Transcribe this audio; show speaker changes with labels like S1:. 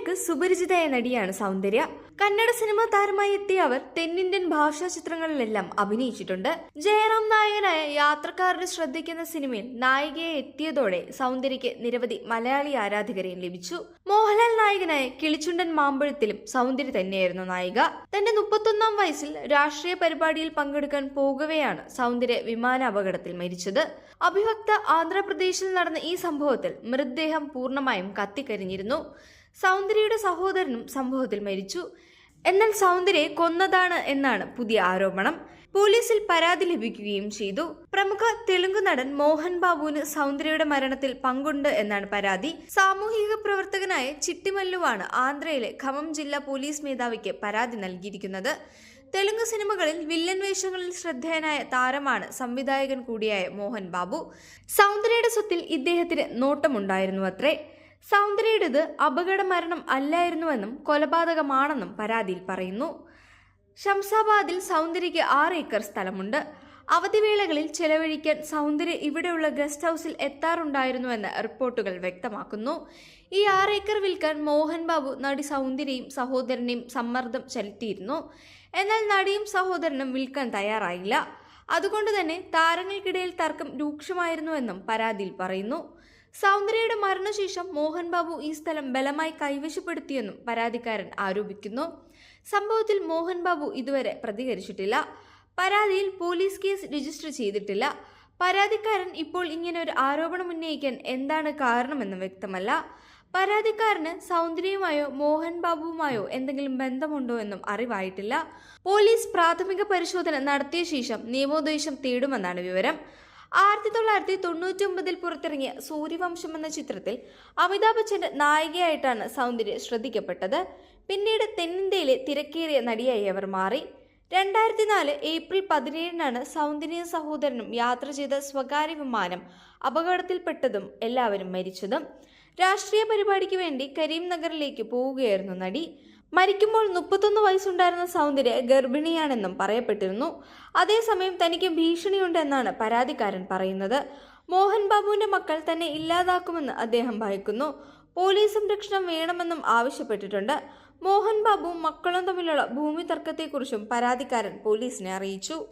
S1: മലയാളികൾക്ക് സുപരിചിതയായ നടിയാണ് സൗന്ദര്യ. കന്നഡ സിനിമാ താരമായി എത്തിയ അവർ തെന്നിന്ത്യൻ ഭാഷാ ചിത്രങ്ങളിലെല്ലാം അഭിനയിച്ചിട്ടുണ്ട്. ജയറാം നായകനായ യാത്രക്കാരുടെ ശ്രദ്ധിക്കുന്ന സിനിമയിൽ നായികയെ എത്തിയതോടെ സൗന്ദര്യയ്ക്ക് നിരവധി മലയാളി ആരാധകരെയും ലഭിച്ചു. മോഹൻലാൽ നായകനായ കിളിച്ചുണ്ടൻ മാമ്പഴത്തിലും സൗന്ദര്യ തന്നെയായിരുന്നു നായിക. തന്റെ മുപ്പത്തൊന്നാം വയസ്സിൽ രാഷ്ട്രീയ പരിപാടിയിൽ പങ്കെടുക്കാൻ പോകവെയാണ് സൗന്ദര്യ വിമാന അപകടത്തിൽ മരിച്ചത്. അഭിവക്ത ആന്ധ്രാപ്രദേശിൽ നടന്ന ഈ സംഭവത്തിൽ മൃതദേഹം പൂർണമായും കത്തിക്കരിഞ്ഞിരുന്നു. സൗന്ദര്യയുടെ സഹോദരനും സംഭവത്തിൽ മരിച്ചു. എന്നാൽ സൗന്ദര്യയെ കൊന്നതാണ് എന്നാണ് പുതിയ ആരോപണം. പോലീസിൽ പരാതി ലഭിക്കുകയും ചെയ്തു. പ്രമുഖ തെലുങ്ക് നടൻ മോഹൻ ബാബുവിന് സൗന്ദര്യയുടെ മരണത്തിൽ പങ്കുണ്ട് എന്നാണ് പരാതി. സാമൂഹിക പ്രവർത്തകനായ ചിട്ടിമല്ലുവാണ് ആന്ധ്രയിലെ ഖമം ജില്ലാ പോലീസ് മേധാവിക്ക് പരാതി നൽകിയിരിക്കുന്നത്. തെലുങ്ക് സിനിമകളിൽ വില്ലൻ വേഷങ്ങളിൽ ശ്രദ്ധേയനായ താരമാണ് സംവിധായകൻ കൂടിയായ മോഹൻ ബാബു. സൗന്ദര്യയുടെ സ്വത്തിൽ ഇദ്ദേഹത്തിന് നോട്ടമുണ്ടായിരുന്നു അത്രേ സൗന്ദര്യയുടേത് അപകട മരണം അല്ലായിരുന്നുവെന്നും കൊലപാതകമാണെന്നും പരാതിയിൽ പറയുന്നു. ഷംസാബാദിൽ സൗന്ദര്യയ്ക്ക് ആറ് ഏക്കർ സ്ഥലമുണ്ട്. അവധിവേളകളിൽ ചെലവഴിക്കാൻ സൗന്ദര്യ ഇവിടെയുള്ള ഗസ്റ്റ് ഹൗസിൽ എത്താറുണ്ടായിരുന്നുവെന്ന് റിപ്പോർട്ടുകൾ വ്യക്തമാക്കുന്നു. ഈ ആറ് ഏക്കർ വിൽക്കാൻ മോഹൻ ബാബു നടി സൗന്ദര്യയും സഹോദരനെയും സമ്മർദ്ദം ചെലുത്തിയിരുന്നു. എന്നാൽ നടിയും സഹോദരനും വിൽക്കാൻ തയ്യാറായില്ല. അതുകൊണ്ട് തന്നെ താരങ്ങൾക്കിടയിൽ തർക്കം രൂക്ഷമായിരുന്നുവെന്നും പരാതിയിൽ പറയുന്നു. സൗന്ദര്യയുടെ മരണശേഷം മോഹൻ ബാബു ഈ സ്ഥലം ബലമായി കൈവശപ്പെടുത്തിയെന്നും പരാതിക്കാരൻ ആരോപിക്കുന്നു. സംഭവത്തിൽ മോഹൻ ബാബു ഇതുവരെ പ്രതികരിച്ചിട്ടില്ല. പരാതിയിൽ പോലീസ് കേസ് രജിസ്റ്റർ ചെയ്തിട്ടില്ല. പരാതിക്കാരൻ ഇപ്പോൾ ഇങ്ങനെ ഒരു ആരോപണം ഉന്നയിക്കാൻ എന്താണ് കാരണമെന്ന് വ്യക്തമല്ല. പരാതിക്കാരന് സൗന്ദര്യമായോ മോഹൻ ബാബുവുമായോ എന്തെങ്കിലും ബന്ധമുണ്ടോ എന്നും അറിവായിട്ടില്ല. പോലീസ് പ്രാഥമിക പരിശോധന നടത്തിയ ശേഷം നിയമോദ്ദേശം തേടുമെന്നാണ് വിവരം. ആയിരത്തി തൊള്ളായിരത്തി തൊണ്ണൂറ്റി ഒമ്പതിൽ പുറത്തിറങ്ങിയ സൂര്യവംശം എന്ന ചിത്രത്തിൽ അമിതാഭ് ബച്ചന്റെ നായികയായിട്ടാണ് സൗന്ദര്യ ശ്രദ്ധിക്കപ്പെട്ടത്. പിന്നീട് തെന്നിന്ത്യയിലെ തിരക്കേറിയ നടിയായി അവർ മാറി. രണ്ടായിരത്തി നാല് ഏപ്രിൽ പതിനേഴിനാണ് സൗന്ദര്യ സഹോദരനും യാത്ര ചെയ്ത സ്വകാര്യ വിമാനം അപകടത്തിൽപ്പെട്ടതും എല്ലാവരും മരിച്ചതും. രാഷ്ട്രീയ പരിപാടിക്ക് വേണ്ടി കരീംനഗറിലേക്ക് പോവുകയായിരുന്നു നടി. മരിക്കുമ്പോൾ മുപ്പത്തൊന്ന് വയസ്സുണ്ടായിരുന്ന സൗന്ദര്യ ഗർഭിണിയാണെന്നും പറയപ്പെട്ടിരുന്നു. അതേസമയം തനിക്ക് ഭീഷണിയുണ്ടെന്നാണ് പരാതിക്കാരൻ പറയുന്നത്. മോഹൻ ബാബുവിന്റെ മക്കൾ തന്നെ ഇല്ലാതാക്കുമെന്ന് അദ്ദേഹം ഭയക്കുന്നു. പോലീസ് സംരക്ഷണം വേണമെന്നും ആവശ്യപ്പെട്ടിട്ടുണ്ട്. മോഹൻ ബാബു മക്കളും തമ്മിലുള്ള ഭൂമി തർക്കത്തെക്കുറിച്ചും പരാതിക്കാരൻ പോലീസിനെ അറിയിച്ചു.